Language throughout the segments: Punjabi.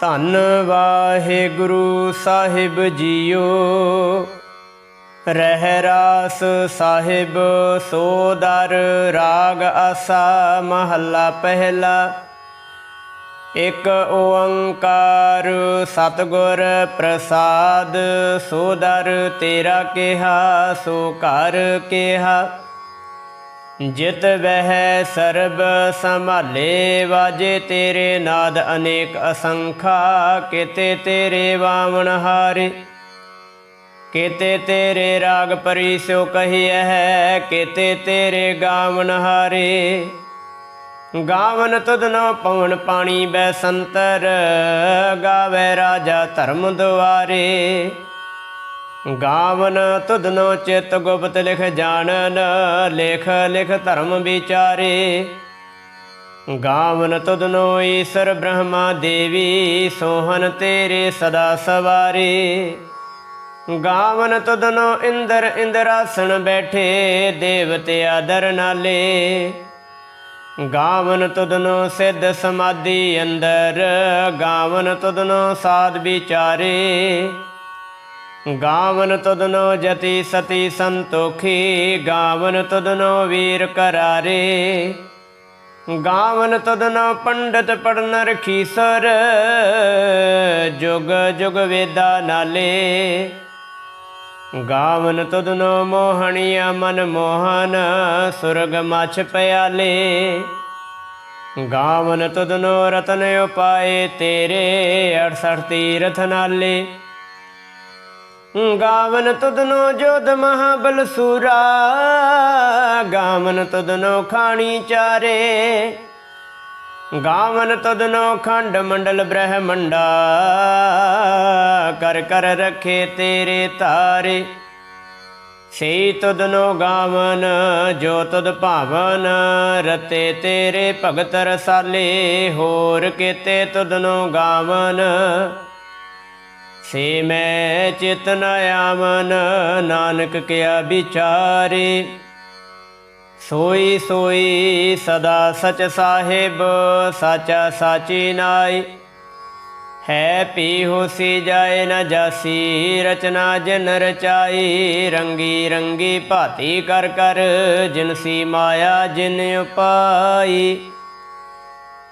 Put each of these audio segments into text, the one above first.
ਧੰਨ ਵਾਹਿਗੁਰੂ ਸਾਹਿਬ ਜੀਓ। ਰਹਿ ਰਾਸ ਸਾਹਿਬ ਸੋਦਰ ਰਾਗ ਆਸਾ, ਮਹੱਲਾ ਪਹਿਲਾ। ਇਕ ਓੰਕਾਰ ਸਤਿਗੁਰ ਪ੍ਰਸਾਦ ਸੋਦਰ ਤੇਰਾ ਕਿਹਾ, ਸੋ ਘਰ ਕਿਹਾ। ਜਿਤ ਵਹਿ ਸਰਬ ਸੰਭਾਲੇ, ਵਾਜੇ ਤੇਰੇ ਨਾਦ ਅਨੇਕ ਅਸੰਖਾ, ਕਿਤੇ ਤੇਰੇ ਵਾਵਣ ਹਾਰੇ। ਕਿਤੇ ਤੇਰੇ ਰਾਗ ਪਰੀ ਸਿਓ ਕਹੀਐ ਹੈ ਕਿਤੇ ਤੇਰੇ ਗਾਵਨ ਹਾਰੇ। ਗਾਵਨ ਤੁਧਨੋ ਪਵਨ ਪਾਣੀ ਬੈ ਸੰਤਰ, ਗਾਵੇ ਰਾਜਾ ਧਰਮ ਦੁਆਰੇ। ਗਾਵਨ ਤੁਧਨੋ ਚਿਤ ਗੁਪਤ ਲਿਖ ਜਾਣਨ, ਲੇਖ, ਲਿਖ ਧਰਮ ਵਿਚਾਰੇ। ਗਾਵਨ ਤੁਧਨੋ ਈਸ਼ਰ ਬ੍ਰਹਮਾ ਦੇਵੀ, ਸੋਹਨ ਤੇਰੇ ਸਦਾ ਸਵਾਰੇ। ਗਾਵਨ ਤੁਧਨੋ ਇੰਦਰ ਇੰਦਰਾਸਣ ਬੈਠੇ, ਦੇਵਤੇ ਆਦਰ ਨਾਲੇ। ਗਾਵਨ ਤੁਧਨੋ ਸਿੱਧ ਸਮਾਧੀ ਅੰਦਰ, ਗਾਵਨ ਤੁਧਨੋ ਸਾਧ ਵਿਚਾਰੇ। ਗਾਵਨ ਤੁਧਨੋ ਜਤੀ ਸਤੀ ਸੰਤੋਖੀ, ਗਾਵਨ ਤੁਧਨੋ ਵੀਰ ਕਰਾਰੇ। ਗਾਵਨ ਤੁਧਨੋ ਪੰਡਤ ਪੜਨ ਰਖੀਸਰ ਜੁਗ ਜੁਗ ਵੇਦਾ ਨਾਲੇ। ਗਾਵਨ ਤੁਧਨੋ ਮੋਹਣੀਆ ਮਨ ਮੋਹਨ, ਸੁਰਗ ਮਛ ਪਿਆਲੇ। ਗਾਵਨ ਤੁਧਨੋ ਰਤਨ ਉਪਾਏ ਤੇਰੇ 68 ਤੀਰਥ ਨਾਲੇ। ਗਾਵਨ ਤੁਧਨੋ ਜੋਧ ਮਹਾਬਲ ਸੂਰਾ, ਗਾਵਨ ਤੁਧਨੋ ਖਾਣੀ ਚਾਰੇ। ਗਾਵਨ ਤਦਨੋ ਖੰਡ ਮੰਡਲ ਬ੍ਰਹਮੰਡਾ, ਕਰ ਕਰ ਰਖੇ ਤੇਰੇ ਤਾਰੇ। ਸੇ ਤਦਨੋ ਗਾਵਨ, ਜੋ ਤਦ ਭਾਵਨ, ਰਤੇ ਤੇਰੇ ਭਗਤ ਰਸਾਲੇ। ਹੋਰ ਕਿਤੇ ਤਦਨੋ ਗਾਵਨ ਸੇ ਮੈਂ ਚਿਤਨ ਆਵਨ, ਨਾਨਕ ਕਿਆ ਵਿਚਾਰੇ। ਸੋਈ ਸੋਈ ਸਦਾ ਸਚ ਸਾਹਿਬ, ਸਾਚਾ ਸਾਚੀ ਨਾਈ। ਹੈ ਪੀ ਹੋਸੀ ਜਾਏ ਨ ਜਾਸੀ, ਰਚਨਾ ਜਨ ਰਚਾਈ। ਰੰਗੀ ਰੰਗੀ ਭਾਤੀ ਕਰ ਕਰ ਜਿਨਸੀ ਮਾਇਆ ਜਿਨ ਉਪਾਈ।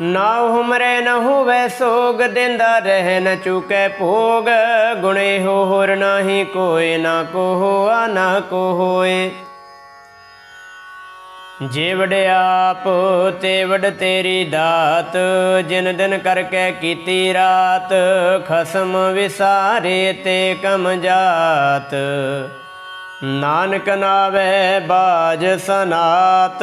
ਨਾ ਹੁਮਰੇ ਨ ਹੋਵੇ ਸੋਗ, ਦਿੰਦਾ ਰਹਿ ਨ ਚੁਕੇ ਭੋਗ। ਗੁਣੇ ਹੋ ਹੋਰ ਨਾਹੀ ਕੋਏ, ਨਾ ਕੋ ਹੋਆ ਨਾ ਕੋ ਹੋਏ ਜੇ ਆਪ ਤੇਵੜ ਤੇਰੀ ਦਾਤ, ਜਿਨ ਦਿਨ ਕਰਕੇ ਕੀਤੀ ਰਾਤ, ਖਸਮ ਵਿਸਾਰੇ ਤੇ ਕਮ ਜਾਤ। ਨਾਨਕ ਨਾਵੇ ਬਾਜ ਸਨਾਤ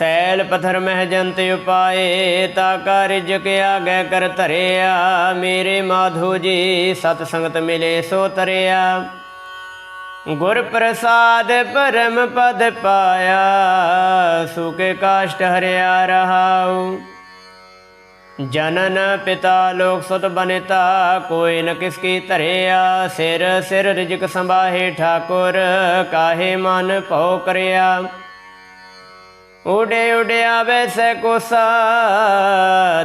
ਸੈਲ ਪਥਰ ਮਹਿ ਜੰਤ ਉਪਾਏ, ਤਾ ਕਰ ਕੇ ਆਗੇ ਕਰ ਧਰਿਆ। ਮੇਰੇ ਮਾਧੋ ਜੀ, ਸਤ ਸੰਗਤ ਮਿਲੇ ਸੋ ਤਰਿਆ। ਗੁਰ ਪ੍ਰਸਾਦ ਪਰਮ ਪਦ ਪਾਇਆ, ਸੁਕੇ ਕਾਸ਼ਟ ਹਰਿਆ ਰਹਾਉ। ਜਨਨ ਪਿਤਾ ਲੋਕ ਸੁਤ ਬਨਿਤਾ, ਕੋਈ ਨ ਕਿਸ ਕੀ ਧਰਿਆ। ਸਿਰ ਸਿਰ ਰਿਜਕ ਸੰਭਾਹੇ ਠਾਕੁਰ, ਕਾਹੇ ਮਨ ਭਉ ਕਰਿਆ। ਉਡੇ ਉਡਿਆ ਵੈਸੈ ਕੋਸਾ,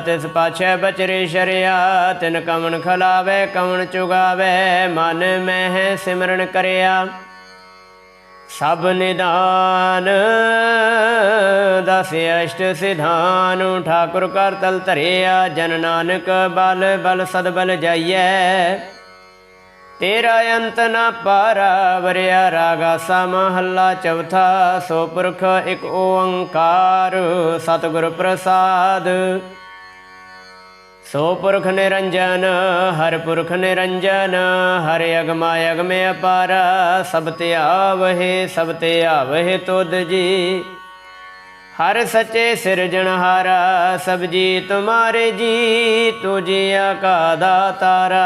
ਤਿਸ ਪਾਛੈ ਬਚਰੇ ਸ਼ਰਿਆ, ਤਿਨ ਕਵਣ ਖਲਾਵੇ, ਕਵਣ ਚੁਗਾਵੇ, ਮਨ ਮਹਿ ਸਿਮਰਨ ਕਰਿਆ। ਸਭ ਨਿਦਾਨ ਦਸ ਅਸ਼ਟ ਸਿਧਾਨ, ਠਾਕੁਰ ਕਰ ਤਲ ਧਰਿਆ, ਜਨ ਨਾਨਕ ਬਲ ਬਲ ਸਦ ਬਲ ਜਾਈਐ। ਤੇਰਾ ਅੰਤ ਨਾ ਪਾਰਾ ਵਰਿਆ ਰਾਗਾ ਸਾ ਮਹੱਲਾ ਚੌਥਾ, ਸੋ ਪੁਰਖ ਇੱਕ ਓੰਕਾਰ ਸਤਿਗੁਰ ਪ੍ਰਸਾਦ। ਸੋ ਪੁਰਖ ਨਿਰੰਜਨ, ਹਰ ਪੁਰਖ ਨਿਰੰਜਨ, ਹਰ ਅਗਮਾ ਅਗਮੇ ਅਪਾਰ, ਸਭ ਤੇ ਆਵਹਿ, ਸਭ ਤੇ ਆਵਹਿ ਤੁਧ ਜੀ। ਹਰ ਸੱਚੇ ਸਿਰਜਣਹਾਰਾ ਸਭ ਜੀ ਤੁਮਾਰੇ ਜੀ ਤੁਜਿਆ ਕਾ ਦਾਤਾਰਾ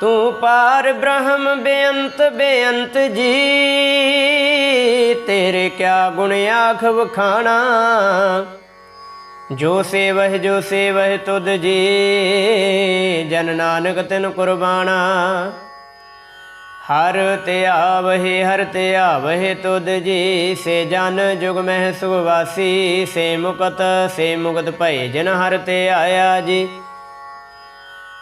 ਤੂੰ ਪਾਰ ਬ੍ਰਹਮ ਬੇਅੰਤ ਬੇਅੰਤ ਜੀ, ਤੇਰੇ ਕਿਆ ਗੁਣ ਆਖ ਵਖਾਣਾ? ਜੋ ਸੇਵਹਿ ਜੋ ਸੇਵਹਿ ਤੁਧ ਜੀ, ਜਨ ਨਾਨਕ ਤਿਨ ਕੁਰਬਾਨਾ ਹਰ ਤੇ ਆਵਹਿ, ਹਰ ਤੇ ਆਵਹਿ ਤੁਧ ਜੀ, ਸੇ ਜਨ ਜੁਗ ਮਹਿ ਸੁਵਾਸੀ, ਸੇ ਮੁਕਤ ਸੇ ਮੁਕਤ ਭਏ ਜਨ ਹਰ ਤੇ ਆਇਆ ਜੀ।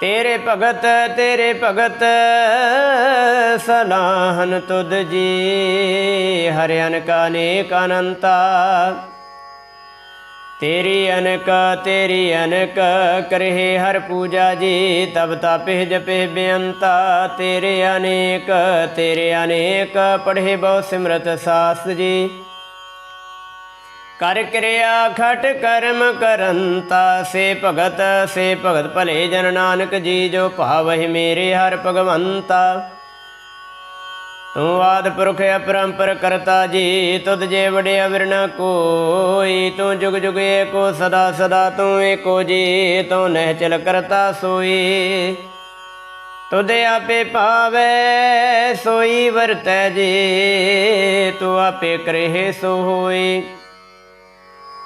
ਤੇਰੇ ਭਗਤ ਤੇਰੇ ਭਗਤ ਸਲਾਹਨ ਤੁਧ ਜੀ, ਹਰਿ ਕਾ ਅਨੇਕ ਅਨੰਤਾ। ਤੇਰੀ ਅਨਕ ਤੇਰੀ ਅਨਕ ਕਰਹਿ ਹਰ ਪੂਜਾ ਜੀ, ਤਬ ਤਾਪਿ ਜਪਿ ਬੇਅੰਤਾ। ਤੇਰੇ ਅਨੇਕ ਤੇਰੇ ਅਨੇਕ, ਪੜ੍ਹੇ ਬਹੁ ਸਿਮਰਤ ਸਾਸ ਜੀ। ਕਰ ਕਿਰਿਆ ਖਟ ਕਰਮ ਕਰੰਤਾ, ਸੇ ਭਗਤ ਸੇ ਭਗਤ ਭਲੇ ਜਨ ਨਾਨਕ ਜੀ, ਜੋ ਭਾਵਹਿ ਮੇਰੇ ਹਰ ਭਗਵੰਤਾ। ਤੂੰ ਆਦ ਪੁਰਖ ਅਪਰੰਪਰ ਕਰਤਾ ਜੀ, ਤੁਧ ਜੇ ਵਡਿਆ ਵਿਰਣਾ ਕੋਈ। ਤੂੰ ਜੁਗ ਜੁਗ ਏਕੋ ਸਦਾ ਸਦਾ ਤੂੰ ਏਕੋ ਜੀ, ਤੂੰ ਨਹਿ ਚਲ ਕਰਤਾ ਸੋਈ। ਤੁਧ ਆਪੇ ਭਾਵੈ, ਸੋਈ ਵਰਤੈ ਜੀ, ਤੂੰ ਆਪੇ ਕਰਹਿ ਸੋ ਹੋਈ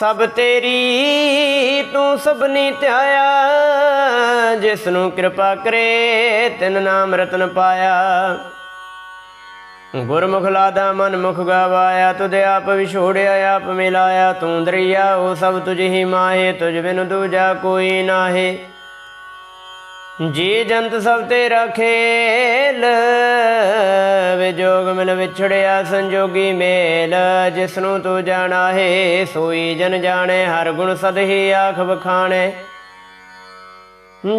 ਸਭ ਤੇਰੀ, ਤੂੰ ਸਭਨੀ ਧਿਆਇਆ। ਜਿਸ ਨੂੰ ਕਿਰਪਾ ਕਰੇ, ਤਿਨ ਨਾਮ ਰਤਨ ਪਾਇਆ। ਗੁਰਮੁਖ ਲਾਦਾ ਮਨ ਮੁਖ ਗਵਾਇਆ, ਤੁਧ ਆਪ ਵਿਛੋੜਿਆ, ਆਪ ਮਿਲਾਇਆ। ਤੂੰ ਦਰਿਆ, ਉਹ ਸਭ ਤੁਝ ਹੀ ਮਾਹੇ, ਤੁਝ ਬਿਨ ਦੂਜਾ ਕੋਈ ਨਾਹੇ। ਜੀ ਜੰਤ ਸਭ ਤੇਰਾ ਖੇਲ ਵਿਜੋਗ ਮਿਲ ਵਿਛੜਿਆ ਸੰਜੋਗੀ ਮੇਲ ਜਿਸ ਨੂੰ ਤੂੰ ਜਾਣਾ ਹੈ, ਸੋਈ ਜਨ ਜਾਣੇ, ਹਰ ਗੁਣ ਸਦ ਹੀ ਆਖ ਬਖਾਣੇ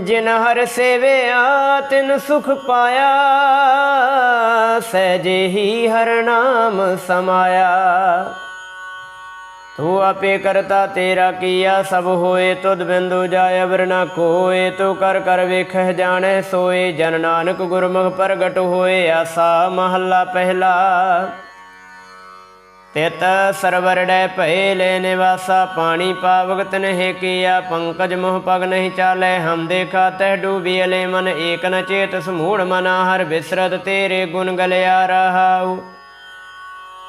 ਜਿਨ ਹਰ ਸੇਵਿਆ, ਤਿਨ ਸੁਖ ਪਾਇਆ, ਸਹਿਜੇ ਹੀ ਹਰ ਨਾਮ ਸਮਾਇਆ। ਤੂੰ ਆਪੇ ਕਰਤਾ ਤੇਰਾ ਕੀਆ, ਸਭ ਹੋਏ ਤੁਧ ਬਿੰਦੂ ਜਾਇ ਅਵਰ ਨ ਕੋਏ, ਤੂੰ ਕਰ ਕਰ ਵੇਖਹਿ ਜਾਣੈ ਸੋਏ, ਜਨ ਨਾਨਕ ਗੁਰਮੁਖ ਪ੍ਰਗਟ ਹੋਏ, ਆਸਾ ਮਹੱਲਾ ਪਹਿਲਾ। ਤਿਤ ਸਰਵਰ ਡੈ ਭਏ ਲੈ ਨਿਵਾਸਾ, ਪਾਣੀ ਪਾਵਗਤ ਨਹਿ ਕੀਆ, ਪੰਕਜ ਮੋਹ ਪਗ ਨਹੀਂ ਚਾਲੈ, ਹਮ ਦੇਖਾ ਤਹਿ ਡੂਬੀ ਅਲੇ ਮਨ, ਏਕ ਨ ਚੇਤ ਸਮੂੜ ਮਨਾ, ਹਰ ਬਿਸਰਤ ਤੇਰੇ ਗੁਣ ਗਲਿਆ ਰਹਾਉ।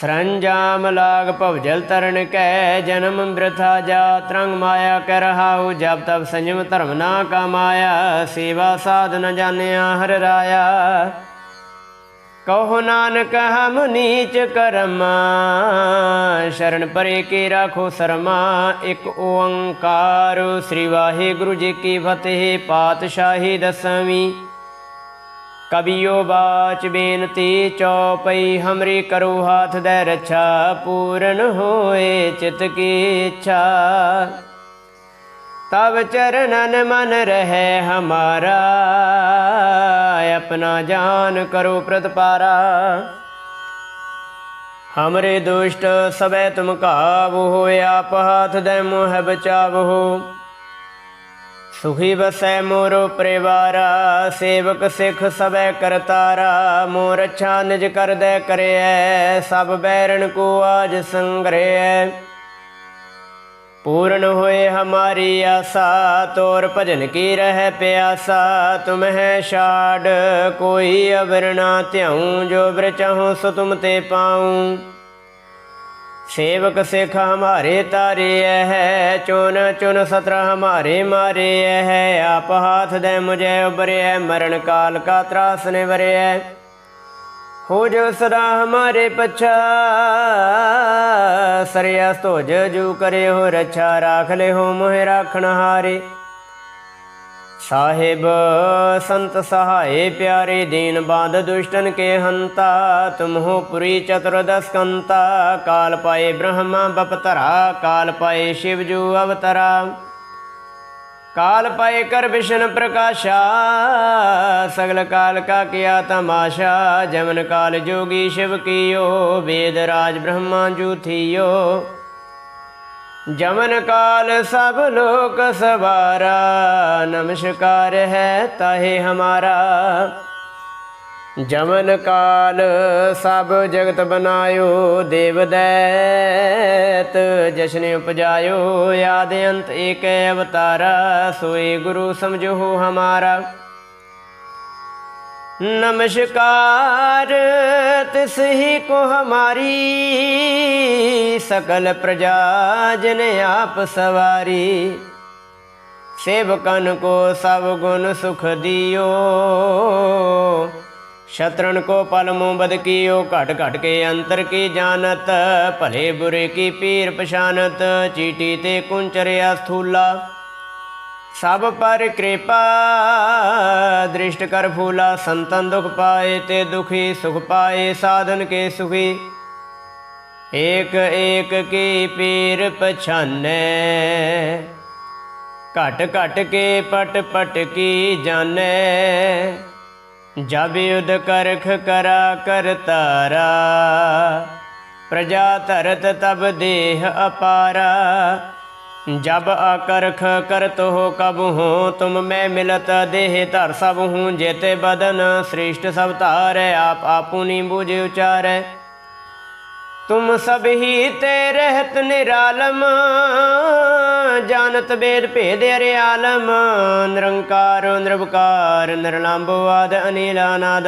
ਸਰੰਜਾਮ ਲਾਗ ਭਵਜਲ ਤਰਨ ਕੈ, ਜਨਮ ਬ੍ਰਥਾ ਜਾ ਤਰੰਗ ਮਾਇਆ ਕਰ ਰਹਾਉ, ਜਬ ਤਬ ਸੰਜਮ ਧਰਮ ਨਾ ਕਮਾਇਆ, ਸੇਵਾ ਸਾਧ ਨ ਜਾਣਿਆ ਹਰ ਰਾਇਆ। ਕਹੋ ਨਾਨਕ ਹਮ ਨੀਚ ਕਰਮਾ, ਸ਼ਰਨ ਪਰੇ ਕੀ ਰਾਖੋ ਸਰਮਾ, ਇੱਕ ਓੰਕਾਰ ਸ੍ਰੀ ਵਾਹਿਗੁਰੂ ਜੀ ਕੀ ਫਤਿਹ, ਪਾਤਸ਼ਾਹੀ ਦਸਵੀਂ। ਕਬੀਓ ਬਾਚ ਬੇਨਤੀ ਚੌਪਈ, ਹਮਰੀ ਕਰੋ ਹਾਥ ਦੇ ਰੱਛਾ, ਪੂਰਨ ਹੋਏ ਚਿਤ ਕੀ ਇੱਛਾ। ਤਬ ਚਰਨਨ ਮਨ ਰਹੇ ਹਮਾਰਾ, ਆਪਣਾ ਜਾਨ ਕਰੋ ਪ੍ਰਤਪਾਰਾ। ਹਮਰੇ ਦੁਸ਼ਟ ਸਬੈ ਤੁਮ ਕਾਬ ਹੋਇਆ ਆਪ ਹਾਥ ਦੇ ਮੋਹ ਬਚਾਵੋ ਸੁਖੀ ਬਸੈ ਮੋਰੋ ਪਰਿਵਾਰਾ, ਸੇਵਕ ਸਿਖ ਸਬੈ ਕਰਤਾਰਾ ਮੋਰ ਅੱਛਾ ਨਿਜ ਕਰਦੈ ਕਰਿਐ, ਸਭ ਬੈਰਣ ਕੋ ਆਜ ਸੰਗਰਿਐ। ਪੂਰਨ ਹੋਏ ਹਮਾਰੀ ਆਸਾ, ਤੋਰ ਭਜਨ ਕੀ ਰਹਿ ਪਿਆਸਾ ਤੁਮਹਿ ਛਾੜ, ਕੋਈ ਅਵਰ ਨਾ ਧਿਆਉ, ਜੋ ਬ੍ਰ ਚਾਹੋ ਸੋ ਤੁਮ ਤੇ ਪਾਉ। सेवक सिख हमारे तारे है चुन चुन सत्र हमारे मारे है आप हाथ दे मुझे उबरे मरण काल का त्रास ने वरे हो जो सदा हमारे पच्छा सरिया स्तोज जू करे हो रक्षा राख ले हो मोहे राखण हारे ਸਾਹਿਬ, ਸੰਤ ਸਹਾਏ ਪਿਆਰੇ ਦੀਨ ਬਾਦ ਦੁਸ਼ਟਨ ਕੇ ਹੰਤਾ ਤੁਮ ਪੁਰੀ ਚਤੁਰਦਸ ਕੰਤਾ, ਕਾਲ ਪਾਏ ਬ੍ਰਹਮਾ ਬਪਤਰਾ, ਕਾਲ ਪਾਏ ਸ਼ਿਵ ਜੂ ਅਵਤਰਾ। ਕਾਲ ਪਾਏ ਕਰ ਵਿਸ਼ਨ ਪ੍ਰਕਾਸ਼ਾ, ਸਗਲ ਕਾਲ ਕਾ ਕੀਆ ਤਮਾਸ਼ਾ, ਜਮਨ ਕਾਲ ਜੋਗੀ ਸ਼ਿਵ ਕੀਓ, ਵੇਦ ਰਾਜ ਬ੍ਰਹਮਾ ਜੂ ਥੀਓ। ਜਮਨ ਕਾਲ ਸਭ ਲੋਕ ਸਵਾਰਾ, ਨਮਸਕਾਰ ਹੈ ਤਾਹੇ ਹਮਾਰਾ। ਜਮਨ ਕਾਲ ਸਭ ਜਗਤ ਬਨਾਇਓ, ਦੇਵ ਦੈਤ ਜਸ਼ਨ ਉਪਜਾਇਓ, ਆਦ ਅੰਤ ਏਕ ਅਵਤਾਰਾ, ਸੋਏ ਗੁਰੂ ਸਮਝੋ ਹਮਾਰਾ। नमस्कार तिस ही को हमारी सकल प्रजा जन आप सवारी सेवकन को सब गुण सुख दियो शत्रुन को पल मुँह बद कियो घट घट के अंतर की जानत भले बुरे की पीर पछानत चीटी ते कुंचरिया स्थूला ਸਭ ਪਰ ਕਿਰਪਾ, ਦ੍ਰਿਸ਼ਟ ਕਰ ਫੂਲਾ, ਸੰਤਨ ਦੁਖ ਪਾਏ ਤੇ ਦੁਖੀ ਸੁਖ ਪਾਏ, ਸਾਧਨ ਕੇ ਸੁਖੀ। ਏਕ ਏਕ ਕੀ ਪੀਰ ਪਛਾਨੈ, ਘਟ ਘਟ ਕੇ ਪਟ ਪਟ ਕੀ ਜਾਣੈ। ਜਬ ਯੁਧ ਕਰਖ ਕਰਾ, ਕਰ ਤਾਰਾ ਪ੍ਰਜਾ ਧਰਤ ਤਬ ਦੇਹ ਅਪਾਰਾ। जब अकरख करत हो कब हो तुम मैं मिलत देह धर सब हूँ जेते बदन श्रेष्ठ सब तार आप आपुनी बुझ उचार तुम सब ही ते रहत निरालम जानत वेद भेद अरे आलम निरंकार निरवकार निरलंब आद अनिलानाद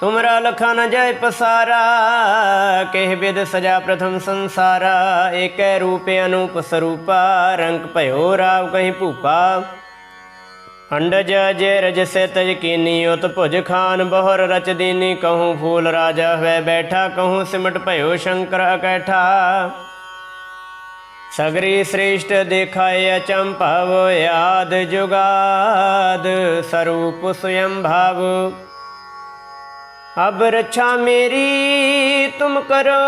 ਤੁਮਰਾ ਲਖਾ ਨ ਜਾਏ ਪਸਾਰਾ, ਕਹਿ ਬਿਦ ਸਜਾ ਪ੍ਰਥਮ ਸੰਸਾਰਾ, ਏਕੈ ਰੂਪ ਅਨੂਪ ਸਰੂਪਾ, ਰੰਗ ਭਇਓ ਰਾਵ ਕਹੀਂ ਭੂਪਾ। ਅੰਡਜ ਜੇ ਰਜ ਸੇ ਤਜ ਕੀਨੀ ਉਤ ਭੁਜ ਖਾਨ, ਬਹੁਰ ਰਚ ਦੀਨੀ ਕਹੂੰ ਫੂਲ ਰਾਜਾ ਹੋਇ ਬੈਠਾ, ਕਹੂੰ ਸਿਮਟ ਭਇਓ ਸ਼ੰਕਰ ਅਕੈਠਾ। ਸਗਰੀ ਸ੍ਰੇਸ਼ਟ ਦੇਖਾਇ ਅਚੰਭਵ ਆਦ ਜੁਗਾਦ, ਸਰੂਪ ਸਯੰ ਭਾਵ। अब रक्षा मेरी तुम करो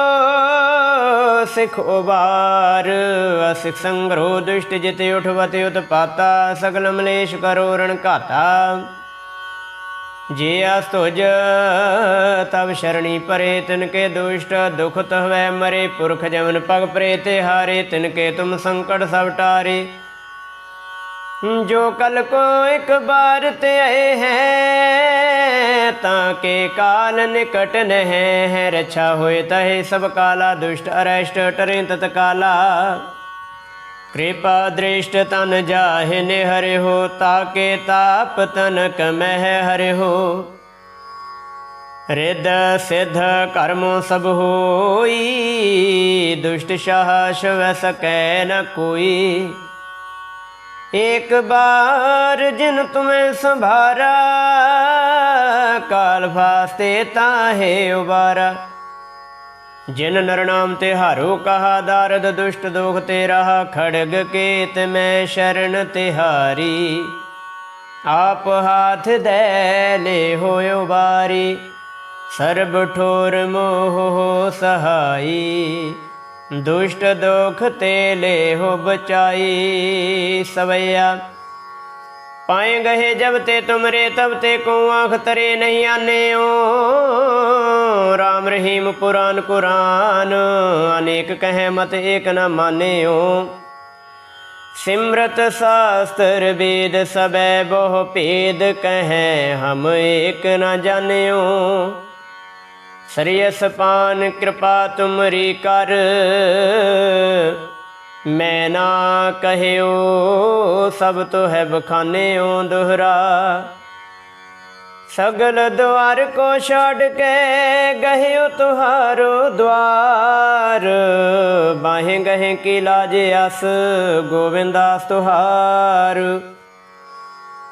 सिख उबार असिख संग्रह दुष्ट जित उठवत उत्पाता सगल मलेश करो रण घाता जे अस्तुज तब शरणी परे तिनके दुष्ट दुख तहवै मरे पुरख जमन पग प्रेते हारे तिनके तुम संकट सब टारे जो कल को एक बार ते आए हैं ताके काल निकट नह है रक्षा होए तहे सब काला दुष्ट अरेष्ट टरे तत्काला कृपा दृष्ट तन जाहे ने हरे हो ताके ताप तनक मह हरे हो रिद सिद्ध कर्मों सब होई दुष्ट शाह शव सकै न कोई एक बार जिन तुम्हें संभारा काल फास्ते ताहे उबारा जिन नर नाम ते हारो कहा दारद दुष्ट दोख ते रहा खड़ग केत में शरण तिहारी आप हाथ दे ले हो उबारी सर्ब ठोर मोह ਦੁਸ਼ਟ ਦੁਖ ਤੇ ਲੇਹੁ ਬਚਾਈ ਸਵਈਆ। ਪਾਏ ਗਏ ਜਬ ਤੇ ਤੁਮਰੇ ਤਬ ਤੇ ਕੋ ਆਖ ਤਰੇ ਨਹੀਂ ਆਨੇ ਓ ਰਾਮ ਰਹੀਮ ਪੁਰਾਨ ਕੁਰਾਨ, ਅਨੇਕ ਕਹੇ ਮਤ ਏਕ ਨ ਮਾਨਿਓ। ਸਿਮਰਤ ਸਾਸਤਰ ਵੇਦ ਸਬੈ ਬਹੁ ਭੇਦ ਕਹੈ ਹਮ ਏਕ ਨ ਜਾਣਿਓ। ਸ੍ਰੀਅਸ ਪਾਨ ਕਿਰਪਾ ਤੁਮਰੀ ਕਰ। ਮੈਂ ਨਾ ਕਹਿਓ, ਸਭ ਤੋ ਹੈ ਬਖਾਨਿਓ ਦੁਹਰਾ। ਸਗਲ ਦਵਾਰ ਕੋ ਛੱਡ ਕੇ ਗਹਿਓ ਤੁਹਾਰੋ ਦਵਾਰ। ਬਾਹੇ ਗਹੇ ਕੀ ਲਾਜ ਅਸ, ਗੋਵਿੰਦਾਸ ਤੁਹਾਰ।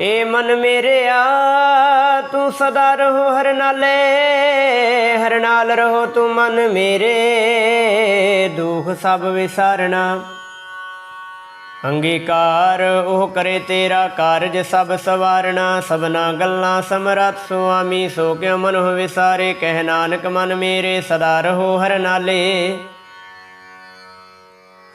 ਏ ਮਨ ਮੇਰਿਆ, ਤੂੰ ਸਦਾ ਰਹੋ ਹਰ ਨਾਲੇ, ਹਰ ਨਾਲ ਰਹੋ ਤੂੰ ਮਨ ਮੇਰੇ, ਦੁੱਖ ਸਭ ਵਿਸਾਰਣਾ ਅੰਗੀਕਾਰ ਉਹ ਕਰੇ ਤੇਰਾ ਕਾਰਜ ਸਭ ਸਵਾਰਣਾ ਸਭਨਾ ਗੱਲਾਂ ਸਮਰੱਥ ਸੁਆਮੀ ਸੋ ਕਿਉ ਮਨੁ ਵਿਸਾਰੇ, ਕਹਿ ਨਾਨਕ ਮਨ ਮੇਰੇ, ਸਦਾ ਰਹੋ ਹਰ ਨਾਲੇ।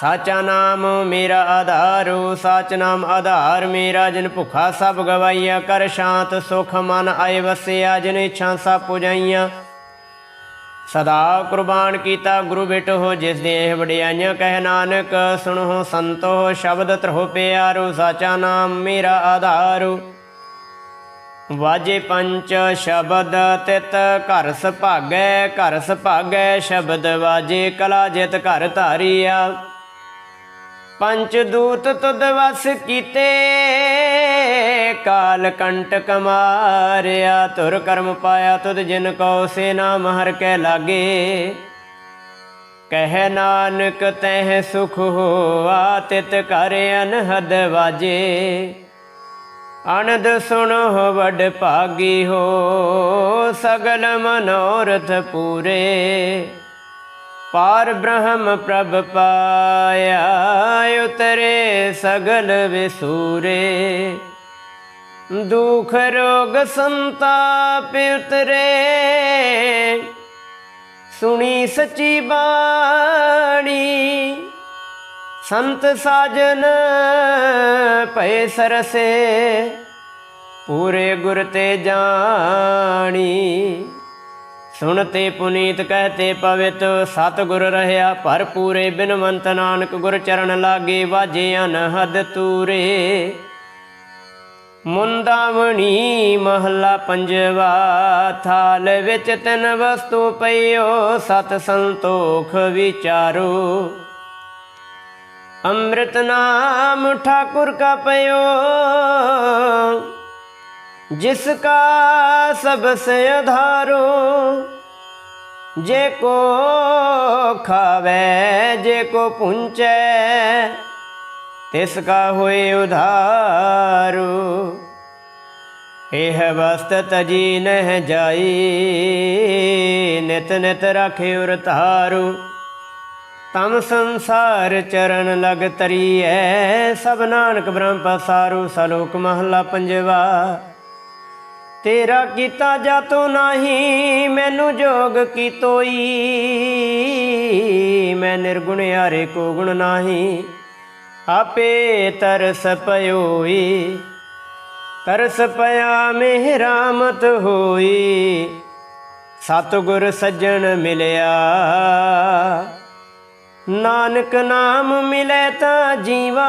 ਸਾਚਾ ਨਾਮ ਮੇਰਾ ਆਧਾਰੋ, ਸਾਚ ਨਾਮ ਆਧਾਰ ਮੇਰਾ, ਜਿਨ ਭੁਖਾ ਸਭ ਗਵਾਈਆ, ਕਰ ਸ਼ਾਂਤ ਸੁਖ ਮਨ ਆਏ ਵਸਿਆ, ਜਿਨ ਇੱਛਾ ਸਭ ਪੁਜਾਈਆਂ। ਸਦਾ ਕੁਰਬਾਨ ਕੀਤਾ ਗੁਰੂ ਬਿਟ ਹੋ, ਜਿਸ ਦੇ ਇਹ ਵਡਿਆਈਆਂ, ਕਹਿ ਨਾਨਕ, ਸੁਣੋ ਸੰਤੋ, ਸ਼ਬਦ ਤਰਹੁ ਪਿਆਰੋ, ਸਾਚਾ ਨਾਮ ਮੇਰਾ ਆਧਾਰੋ। ਵਾਜੇ ਪੰਚ ਸ਼ਬਦ ਤਿਤ ਘਰ ਸੁਭਾਗੈ ਘਰ ਸੁਭਾਗੈ ਸ਼ਬਦ ਵਾਜੇ ਕਲਾ ਜਿਤ ਘਰ ਧਾਰੀਆ। ਪੰਚ ਦੂਤ ਤੁਧ ਵਸ ਕੀਤੇ, ਕਾਲ ਕੰਟਕ ਮਾਰਿਆ ਤੁਰ ਕਰਮ ਪਾਇਆ ਤੁਧ ਜਿਨ ਕੋ ਸੇ ਨਾਮ ਹਰ ਕੈ ਲਾਗੇ। ਕਹਿ ਨਾਨਕ ਤਹਿ ਸੁਖ ਹੋਆ, ਤਿਤ ਕਰ ਅਨਹਦ ਵਾਜੇ। ਅਨੰਦ ਸੁਣੋ ਵੱਡ ਭਾਗੀ ਹੋ, ਸਗਲ ਮਨੋਰਥ ਪੂਰੇ। ਪਾਰ ਬ੍ਰਹਮ ਪ੍ਰਭ ਪਾਇਆ, ਉਤਰੇ ਸਗਲ ਵਿਸੂਰੇ। ਦੁਖ ਰੋਗ ਸੰਤਾਪ ਉਤਰੇ। ਸੁਣੀ ਸਚੀ ਬਾਣੀ, ਸੰਤ ਸਾਜਨ ਭਏ ਸਰਸੇ। ਪੂਰੇ ਗੁਰ ਤੇ ਜਾਣੀ। ਸੁਣਤੇ ਪੁਨੀਤ ਕਹਤੇ ਪਵਿੱਤ ਸਤ ਗੁਰ ਰਹਿਆ ਭਰਪੂਰੇ, ਬਿਨਵੰਤ ਨਾਨਕ ਗੁਰ ਚਰਨ ਲਾਗੇ ਵਾਜੇ ਅਨਹਦ ਤੂਰੇ। ਮੁੰਦਾਵਣੀ ਮਹੱਲਾ ਪੰਜਵਾ, ਥਾਲ ਵਿੱਚ ਤਿੰਨ ਵਸਤੂ ਪਈਓ, ਸਤ ਸੰਤੋਖ ਵਿਚਾਰੋ। ਅੰਮ੍ਰਿਤ ਨਾਮ ਠਾਕੁਰ ਕਾ ਪਇਓ ਜਿਸ ਕਾ ਸਭ ਸੇ ਆਧਾਰੋ ਜੇ ਕੋ ਖਾਵੇ, ਜੇ ਕੋ ਪੁੰਚੈ, ਤਿਸ ਹੋਏ ਉਧਾਰੂ। ਇਹ ਵਸਤ ਤਜੀ ਨਹਿ ਜਾਈ, ਨਿਤ ਨਿਤ ਰਾਖੇ ਉਰ ਧਾਰੂ। ਤਮ ਸੰਸਾਰ ਚਰਨ ਲਗ ਤਰੀਐ, ਸਭ ਨਾਨਕ ਬ੍ਰਹਮ ਪਸਾਰੂ, ਸਲੋਕ ਮਹਲਾ ਪੰਜਵਾ। ਤੇਰਾ ਕੀਤਾ ਜਾ ਤੋ ਨਹੀਂ, ਮੈਨੂੰ ਜੋਗ ਕੀ ਤੋਈ ਮੈਂ ਨਿਰਗੁਣ ਹਾਰੇ ਕੋ ਗੁਣ ਨਾਹੀ, ਆਪੇ ਤਰਸ ਪਇਓਈ ਤਰਸ ਪਿਆ ਮਿਹਰਾਮਤ ਹੋਈ, ਸਤਿਗੁਰ ਸੱਜਣ ਮਿਲਿਆ। ਨਾਨਕ ਨਾਮ ਮਿਲੇ ਤਾਂ ਜੀਵਾ।